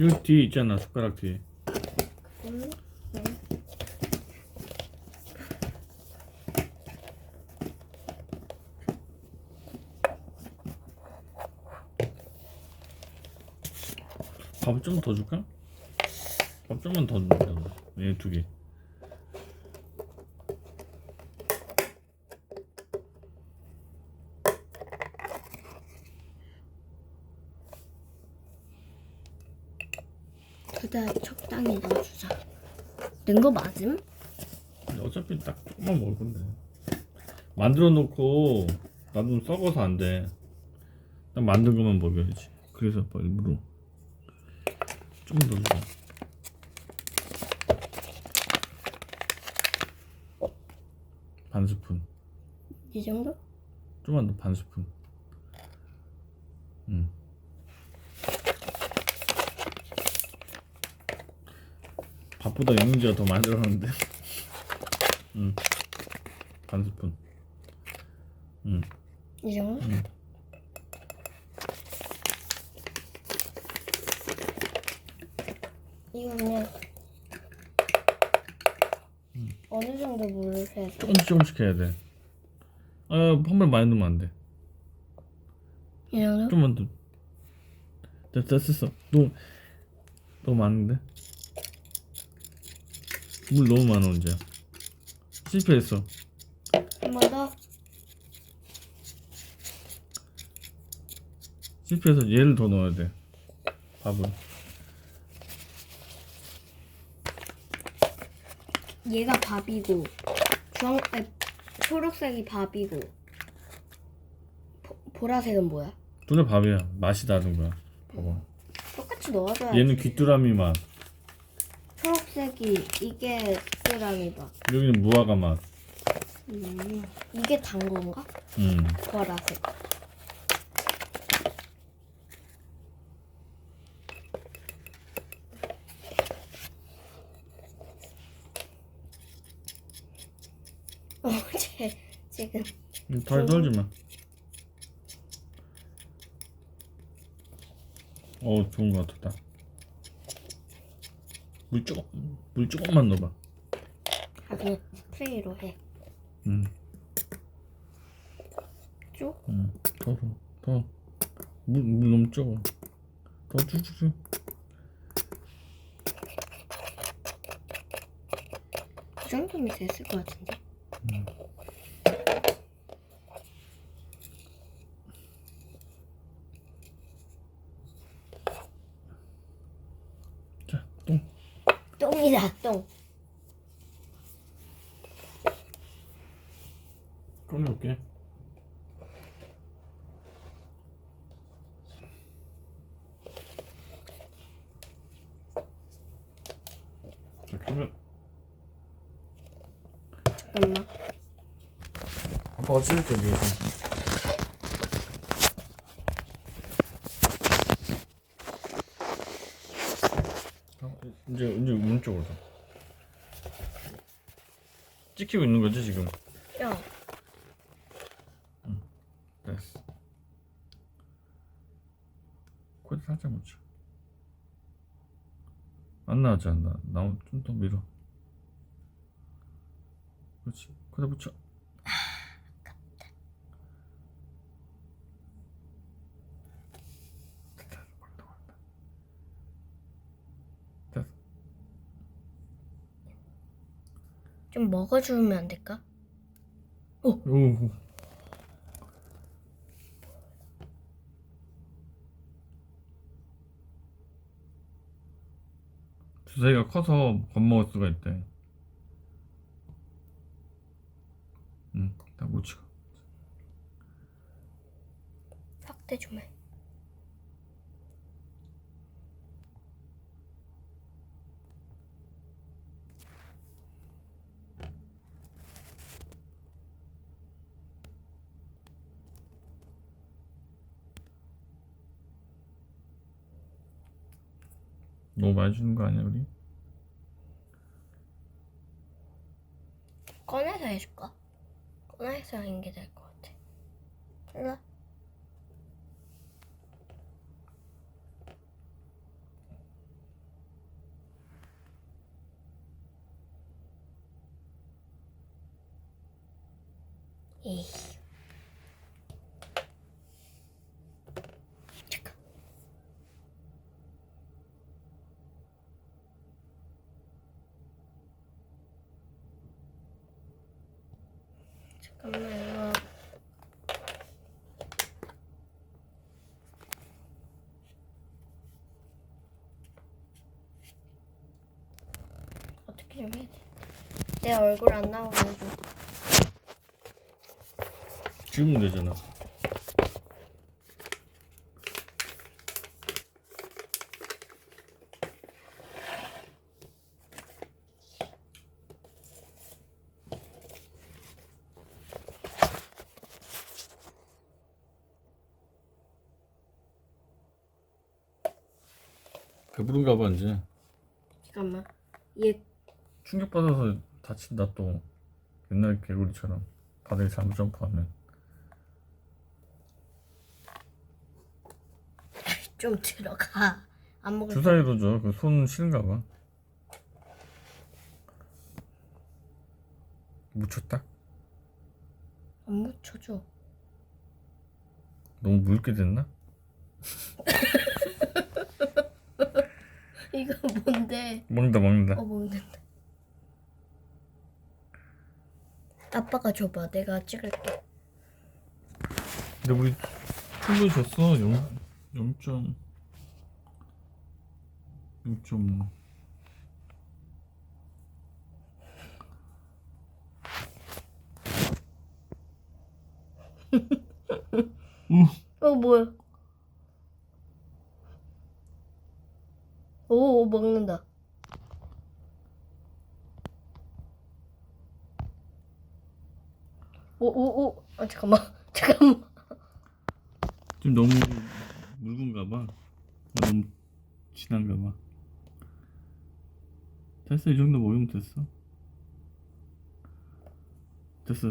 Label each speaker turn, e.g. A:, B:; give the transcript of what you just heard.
A: 여기 뒤에 있잖아 숟가락 뒤에
B: 음,
A: 밥좀 더 줄까? 밥 좀만 더 주면 얘두 개.
B: 그다 적당히 넣어주자. 는거 맞음?
A: 어차피 딱 조금만 먹을 건데. 만들어 놓고 놔두면 썩어서 안 돼. 딱 만든 것만 먹여야지. 그래서 뭐 일부러 좀더 주자. 반 스푼.
B: 이 정도?
A: 좀만 더 반 스푼. 응. 밥보다 영양제가 더 많이 들어가는데. 응. 반 스푼. 응.
B: 이 정도?
A: 응.
B: 이거 그냥 어느 정도 물을 해야 돼?
A: 조금씩 조금씩 해야 돼. 아, 한번 많이 넣으면 안 돼.
B: 이 정도?
A: 좀만 더. 됐어, 됐어. 너무, 너무 많은데? 물 너무 많아, 언제. 실패했어.
B: 한 번 더?
A: 실패해서 얘를 더 넣어야 돼. 밥을.
B: 얘가 밥이고 주황 에, 초록색이 밥이고 보, 보라색은 뭐야?
A: 둘다 밥이야. 맛이 다른 거야. 봐봐.
B: 똑같이 넣어줘야지
A: 얘는 귀뚜라미 맛.
B: 초록색이 이게 쓰라미 밥
A: 여기는 무화과 맛.
B: 음, 이게 단 건가?
A: 음.
B: 보라색 어, 쟤 지금
A: 덜 덜지 마. 어, 좋은 거 같다. 물 조금, 물 조금만 넣어봐.
B: 아 그냥 스프레이로 해
A: 음,
B: 쭉?
A: 음, 더, 더, 더. 물, 물 너무 적어. 더 쭉쭉쭉.
B: 이 정도면 됐을 것 같은데
A: 자,
B: 똥이다 똥
A: 꺼내올게. 자,
B: 잠깐만
A: 아빠가 찍을게 위에서. 어, 이제 이제 오른쪽으로. 가. 찍히고 있는 거지 지금?
B: 야
A: 됐어. 코에 살짝 묻혀. 안 나왔지 안 나. 나온 좀더 밀어. 그렇지. 코에 붙여. 됐다. 걸린다, 걸린다. 됐어.
B: 좀 먹어주면 안 될까?
A: 오. 주사위가 커서 겁먹을 수가 있대. 응, 다 묻히고.
B: 확대 좀 해.
A: 너무 많이 주는 거 아니야, 우리?
B: 꺼내서 해줄까? 꺼내서 하는 게될것 같아. 몰라? 에이. 잠깐. 잠깐만 이거 어떻게 좀 해야 돼? 내 얼굴 안 나오게 해줘.
A: 지우면 되잖아. 배부른가 봐 이제
B: 잠깐만. 얘
A: 충격 받아서 다친다 또 옛날 개구리처럼 바닥에 잘못 점프하면
B: 좀 들어가. 안 먹을
A: 주사위로 줘그 손 싫은가 봐 묻혔다?
B: 안 묻혀줘.
A: 너무 묽게 됐나?
B: 이거 뭔데?
A: 먹는다 먹는다
B: 어 먹는다. 아빠가 줘봐. 내가 찍을게.
A: 근데 우리 충분히 줬어 0, 0점
B: 0.5어 뭐야? 오, 오 먹는다. 오 오 오. 아 잠깐만. 잠깐만.
A: 지금 너무 묽은가 봐. 너무 진한가 봐. 됐어 이 정도 먹으면 됐어. 됐어